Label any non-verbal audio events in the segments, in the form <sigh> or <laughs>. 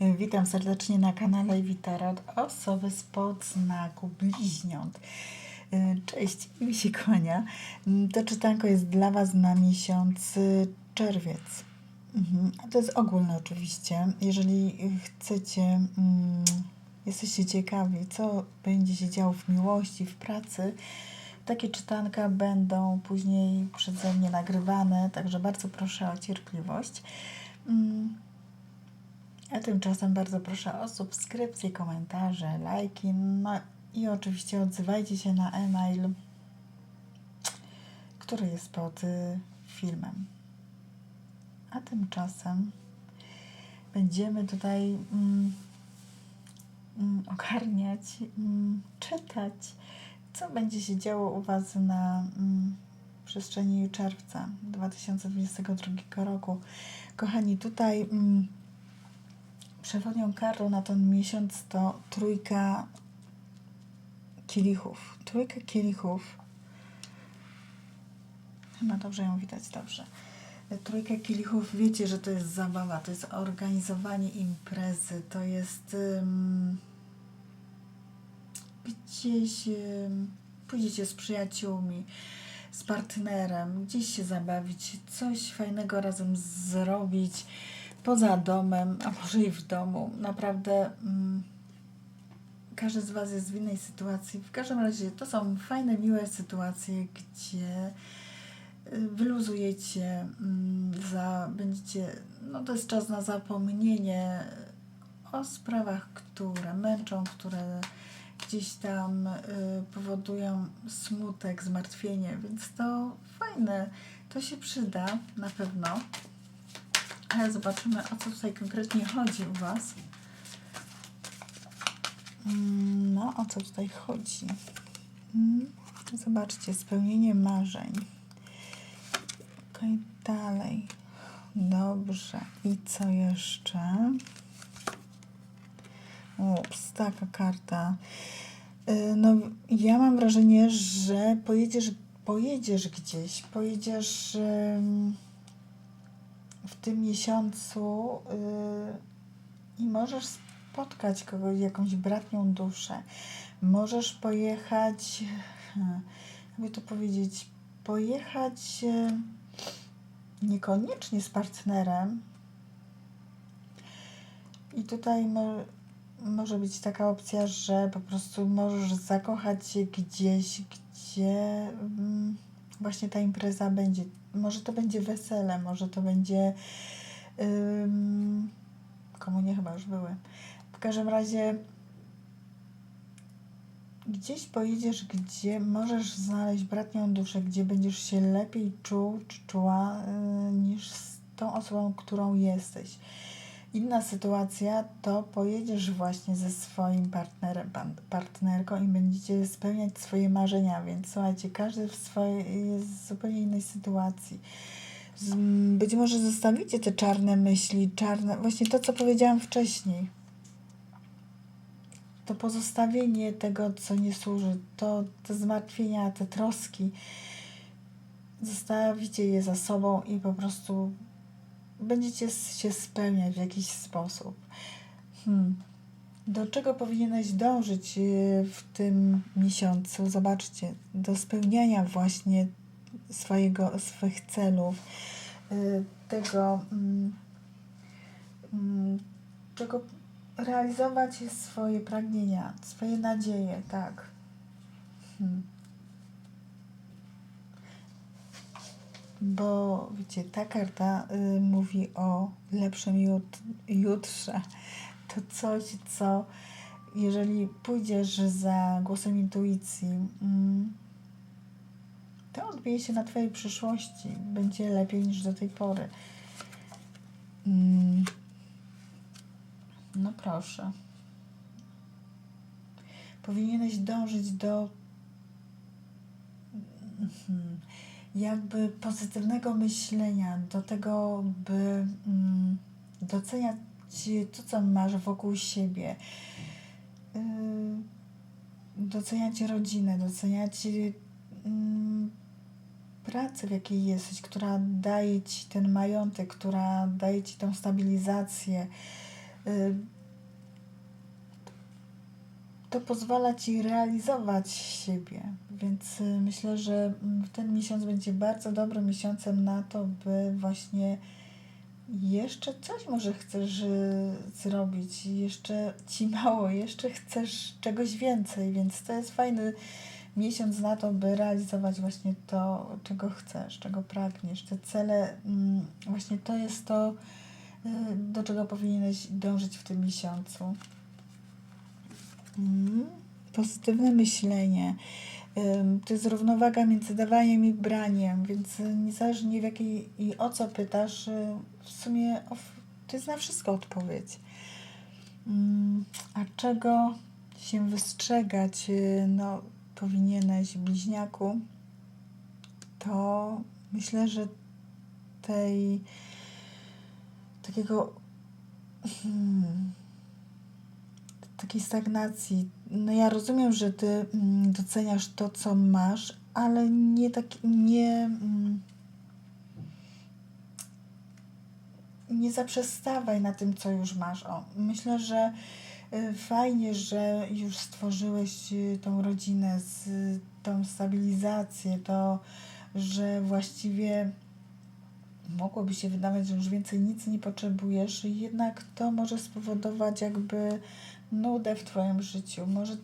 Witam serdecznie na kanale Witarot osoby spod znaku bliźniąt. Cześć, mi się kłania. To czytanko jest dla Was na miesiąc y, czerwiec. Mhm. To jest ogólne oczywiście. Jeżeli chcecie, mm, jesteście ciekawi, co będzie się działo w miłości, w pracy, takie czytanka będą później przeze mnie nagrywane, także bardzo proszę o cierpliwość. A tymczasem bardzo proszę o subskrypcję, komentarze, lajki, no i oczywiście odzywajcie się na e-mail, który jest pod y, filmem. A tymczasem będziemy tutaj mm, mm, ogarniać, mm, czytać, co będzie się działo u Was na mm, przestrzeni czerwca 2022 roku. Kochani, tutaj mm, przewodnią kartą na ten miesiąc to trójka kielichów. Trójka kielichów. Chyba dobrze ją widać, dobrze. Trójka kielichów, wiecie, że to jest zabawa, to jest organizowanie imprezy, to jest um, gdzieś um, pójdziecie z przyjaciółmi, z partnerem, gdzieś się zabawić, coś fajnego razem zrobić poza domem, a może i w domu. Naprawdę um, każdy z Was jest w innej sytuacji. W każdym razie to są fajne, miłe sytuacje, gdzie y, wyluzujecie, mm, za, będziecie, no to jest czas na zapomnienie o sprawach, które męczą, które gdzieś tam y, powodują smutek, zmartwienie, więc to fajne, to się przyda na pewno. Ale zobaczymy, o co tutaj konkretnie chodzi u Was. Mm, No, o co tutaj chodzi? Mm, Zobaczcie, spełnienie marzeń. Ok, dalej. Dobrze. I co jeszcze? Ups, taka karta. Y, No, ja mam wrażenie, że pojedziesz, pojedziesz gdzieś, pojedziesz tym miesiącu y, i możesz spotkać kogoś, jakąś bratnią duszę. Możesz pojechać, hmm, jakby to powiedzieć, pojechać y, niekoniecznie z partnerem. I tutaj mo, może być taka opcja, że po prostu możesz zakochać się gdzieś, gdzie mm, właśnie ta impreza będzie. Może to będzie wesele, może to będzie. Ym, komunie chyba już były. W każdym razie gdzieś pojedziesz, gdzie możesz znaleźć bratnią duszę, gdzie będziesz się lepiej czuł czy czuła y, niż z tą osobą, którą jesteś. Inna sytuacja to pojedziesz właśnie ze swoim partnerem, partnerką i będziecie spełniać swoje marzenia, więc słuchajcie, każdy w swojej jest w zupełnie innej sytuacji. Być może zostawicie te czarne myśli, czarne, właśnie to, co powiedziałam wcześniej. To pozostawienie tego, co nie służy, to te zmartwienia, te troski, zostawicie je za sobą i po prostu będziecie się spełniać w jakiś sposób. Hmm. Do czego powinieneś dążyć y, w tym miesiącu? Zobaczcie, do spełniania właśnie swojego, swoich celów, y, tego, mm, mm, czego realizować swoje pragnienia, swoje nadzieje, tak. Hmm. Bo wiecie, ta karta y, mówi o lepszym jut jutrze. To coś, co jeżeli pójdziesz za głosem intuicji, mm, to odbije się na Twojej przyszłości. Będzie lepiej niż do tej pory. Mm. No proszę. Powinieneś dążyć do mhm, jakby pozytywnego myślenia, do tego, by mm, doceniać to, co masz wokół siebie. Yy, doceniać rodzinę, doceniać yy, pracę, w jakiej jesteś, która daje ci ten majątek, która daje ci tą stabilizację. To pozwala ci realizować siebie. Więc y, myślę, że mm, ten miesiąc będzie bardzo dobrym miesiącem na to, by właśnie jeszcze coś może chcesz y, zrobić, jeszcze ci <laughs> mało, jeszcze chcesz czegoś więcej, więc to jest fajny miesiąc na to, by realizować właśnie to, czego chcesz, czego pragniesz, te cele. mm, Właśnie to jest to, y, do czego powinieneś dążyć w tym miesiącu. Pozytywne myślenie. To jest równowaga między dawaniem i braniem, więc y, niezależnie w jakiej i o co pytasz, y, w sumie to jest na wszystko odpowiedź. Mm, A czego się wystrzegać, y, no, powinieneś bliźniaku, to myślę, że tej takiego hmm, takiej stagnacji. No ja rozumiem, że ty mm, doceniasz to, co masz, ale nie tak, nie, mm, nie zaprzestawaj na tym, co już masz. O, myślę, że y, fajnie, że już stworzyłeś y, tą rodzinę, z, tą stabilizację, to, że właściwie mogłoby się wydawać, że już więcej nic nie potrzebujesz, jednak to może spowodować jakby nudę w Twoim życiu. Może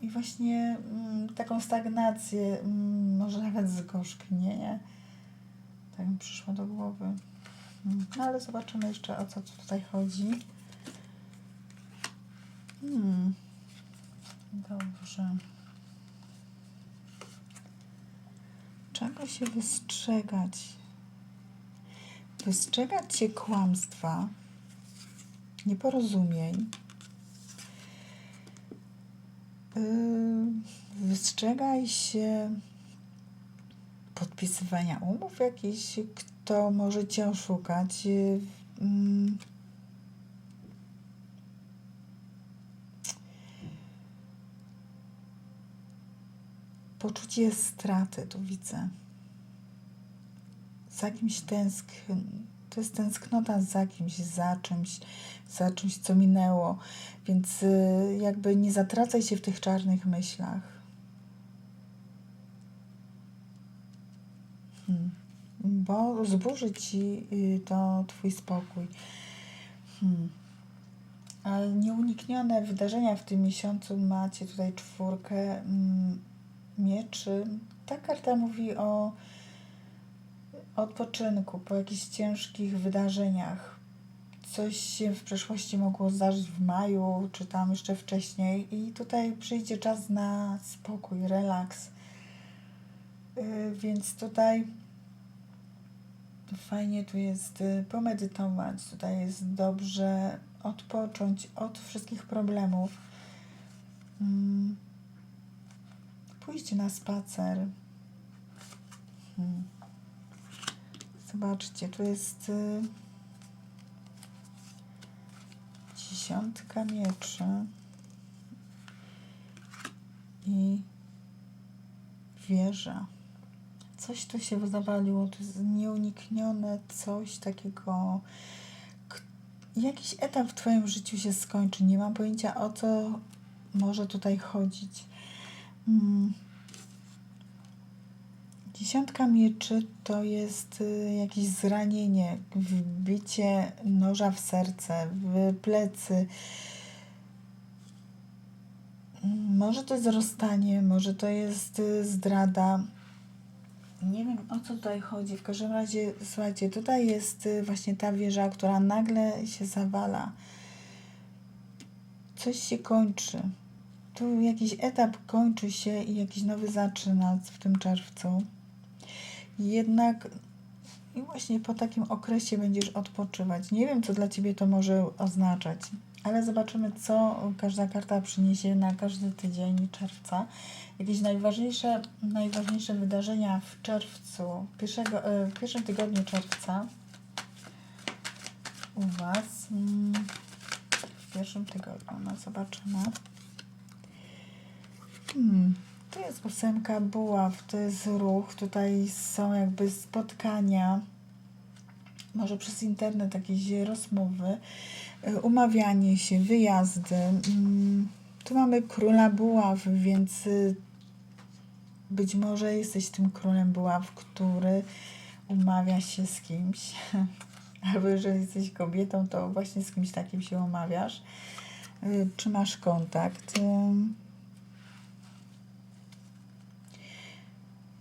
i właśnie mm, taką stagnację, mm, może nawet zgorzknienie. Tak mi przyszło do głowy. Mm, No ale zobaczymy jeszcze o co tu tutaj chodzi. Hmm. Dobrze. Czego się wystrzegać? Wystrzegać się kłamstwa, nieporozumień, wystrzegaj się podpisywania umów jakichś, kto może cię oszukać. yy, mm. Poczucie straty tu widzę. Za kimś tęskn. To jest tęsknota za kimś, za czymś, za czymś, co minęło. Więc y, jakby nie zatracaj się w tych czarnych myślach. Hmm. Bo zburzy ci y, to twój spokój. Hmm. Ale nieuniknione wydarzenia w tym miesiącu macie tutaj czwórkę mm, mieczy. Ta karta mówi o odpoczynku po jakichś ciężkich wydarzeniach. Coś się w przeszłości mogło zdarzyć w maju, czy tam jeszcze wcześniej, i tutaj przyjdzie czas na spokój, relaks. Yy, Więc tutaj fajnie tu jest y, pomedytować, tutaj jest dobrze odpocząć od wszystkich problemów. Mm. Pójść na spacer. Hmm. Zobaczcie, tu jest y, dziesiątka mieczy i wieża. Coś tu się zawaliło, to jest nieuniknione coś takiego. Jakiś etap w Twoim życiu się skończy. Nie mam pojęcia o co może tutaj chodzić. Mm. Dziesiątka mieczy to jest y, jakieś zranienie, wbicie noża w serce, w plecy. Może to jest rozstanie, może to jest y, zdrada. Nie wiem o co tutaj chodzi. W każdym razie, słuchajcie, tutaj jest y, właśnie ta wieża, która nagle się zawala. Coś się kończy. Tu jakiś etap kończy się i jakiś nowy zaczyna w tym czerwcu. Jednak i właśnie po takim okresie będziesz odpoczywać. Nie wiem, co dla Ciebie to może oznaczać, ale zobaczymy, co każda karta przyniesie na każdy tydzień czerwca. Jakieś najważniejsze, najważniejsze wydarzenia w czerwcu, pierwszego, e, w pierwszym tygodniu czerwca u Was. Mm, W pierwszym tygodniu, no zobaczymy. Hmm. To jest ósemka buław, to jest ruch, tutaj są jakby spotkania, może przez internet jakieś rozmowy, y, umawianie się, wyjazdy. Mm, Tu mamy króla buław, więc y, być może jesteś tym królem buław, który umawia się z kimś. <laughs> Albo jeżeli jesteś kobietą, to właśnie z kimś takim się umawiasz. Y, Czy masz kontakt?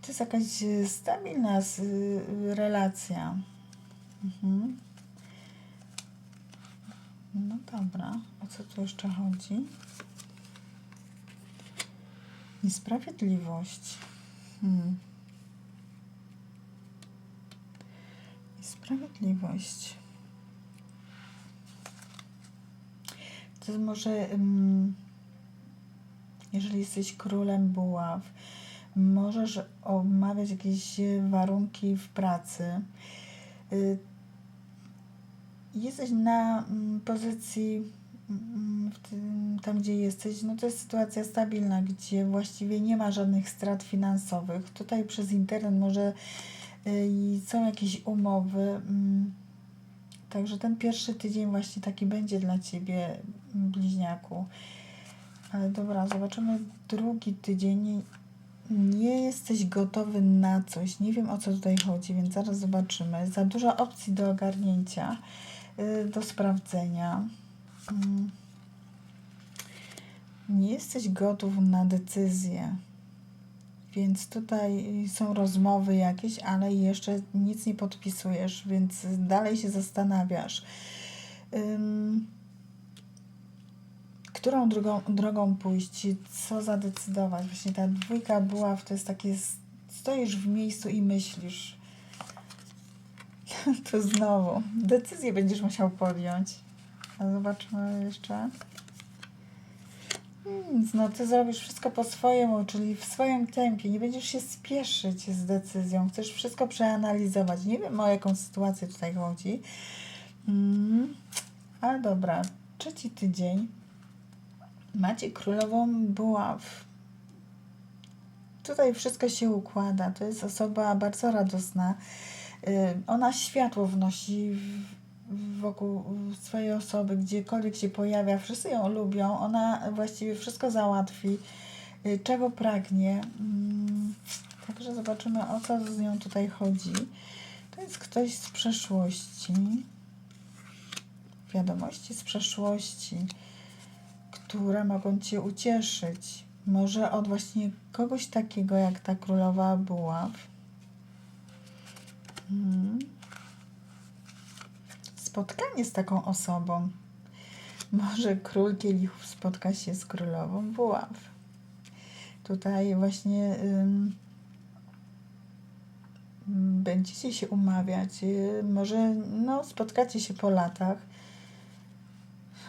To jest jakaś y, stabilna y, relacja. Mhm. No dobra, o co tu jeszcze chodzi? Niesprawiedliwość. Hmm. Niesprawiedliwość. To może, ym, jeżeli jesteś królem buław, możesz omawiać jakieś warunki w pracy. Y, Jesteś na mm, pozycji mm, tym, tam, gdzie jesteś, no to jest sytuacja stabilna, gdzie właściwie nie ma żadnych strat finansowych. Tutaj przez internet może y, są jakieś umowy. mm, Także ten pierwszy tydzień właśnie taki będzie dla Ciebie, bliźniaku. Ale dobra, zobaczymy drugi tydzień. Nie jesteś gotowy na coś. Nie wiem o co tutaj chodzi, więc zaraz zobaczymy. Za dużo opcji do ogarnięcia, y, do sprawdzenia. Mm. Nie jesteś gotów na decyzję. Więc tutaj są rozmowy jakieś, ale jeszcze nic nie podpisujesz, więc dalej się zastanawiasz. Ym, którą drogą, drogą pójść, co zadecydować. Właśnie ta dwójka była, to jest takie, stoisz w miejscu i myślisz. <laughs> To znowu, decyzję będziesz musiał podjąć. A zobaczmy jeszcze. Nic, no ty zrobisz wszystko po swojemu, czyli w swoim tempie. Nie będziesz się spieszyć z decyzją. Chcesz wszystko przeanalizować. Nie wiem o jaką sytuację tutaj chodzi. Mm, ale dobra, trzeci tydzień. Macie królową buław. Tutaj wszystko się układa. To jest osoba bardzo radosna. Y, Ona światło wnosi w- wokół swojej osoby, gdziekolwiek się pojawia. Wszyscy ją lubią. Ona właściwie wszystko załatwi, y, czego pragnie. Mm, Także zobaczymy, o co z nią tutaj chodzi. To jest ktoś z przeszłości. Wiadomości z przeszłości które mogą Cię ucieszyć. Może od właśnie kogoś takiego jak ta królowa buław. Mhm. Spotkanie z taką osobą. Może król kielichów spotka się z królową buław. Tutaj właśnie ym, będziecie się umawiać. y, Może no, spotkacie się po latach.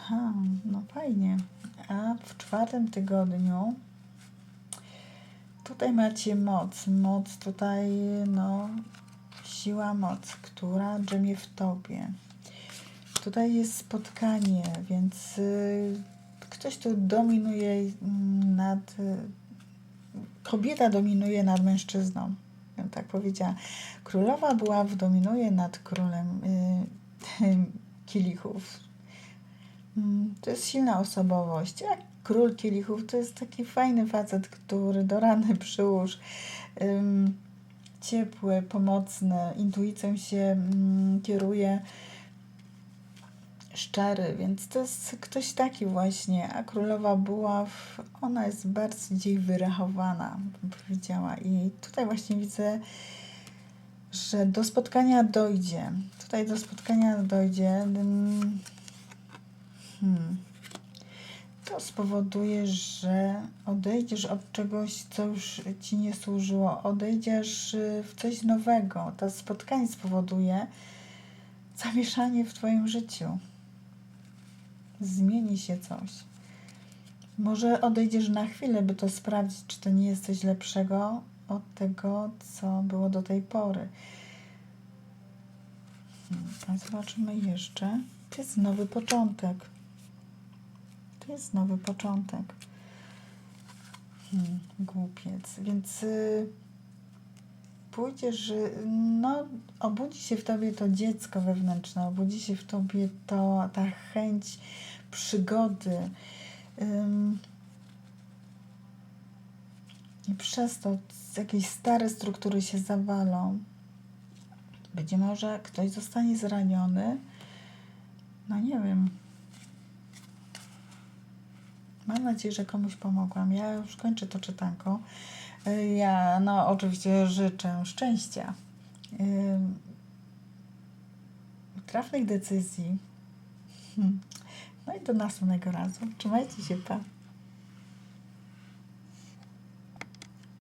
Ha, no fajnie. A w czwartym tygodniu tutaj macie moc. Moc tutaj, no, siła, moc, która drzemie w tobie. Tutaj jest spotkanie, więc y, ktoś tu dominuje mm, nad. Y, kobieta dominuje nad mężczyzną. Tak powiedziała. Królowa była dominuje nad królem y, <laughs> kielichów. Mm, To jest silna osobowość. Jak król kielichów to jest taki fajny facet, który do rany przyłóż. Ym, ciepły, pomocny, intuicją się mm, kieruje, szczery, więc to jest ktoś taki właśnie. A królowa buław, ona jest bardziej wyrachowana, bym powiedziała. I tutaj właśnie widzę, że do spotkania dojdzie. Tutaj do spotkania dojdzie. Ym, Hmm. To spowoduje, że odejdziesz od czegoś, co już ci nie służyło. Odejdziesz y, w coś nowego. To spotkanie spowoduje zamieszanie w twoim życiu. Zmieni się coś. Może odejdziesz na chwilę, by to sprawdzić, czy to nie jest coś lepszego od tego, co było do tej pory. Hmm, A zobaczymy jeszcze. To jest nowy początek. To jest nowy początek. Hmm, głupiec. Więc y, pójdzie, że no, obudzi się w tobie to dziecko wewnętrzne, obudzi się w tobie to, ta chęć przygody. I przez to jakieś stare struktury się zawalą. Być może ktoś zostanie zraniony. No nie wiem. Mam nadzieję, że komuś pomogłam. Ja już kończę to czytanko. Y, Ja, no, oczywiście życzę szczęścia, ym, trafnych decyzji. <laughs> No i do następnego razu. Trzymajcie się, pa.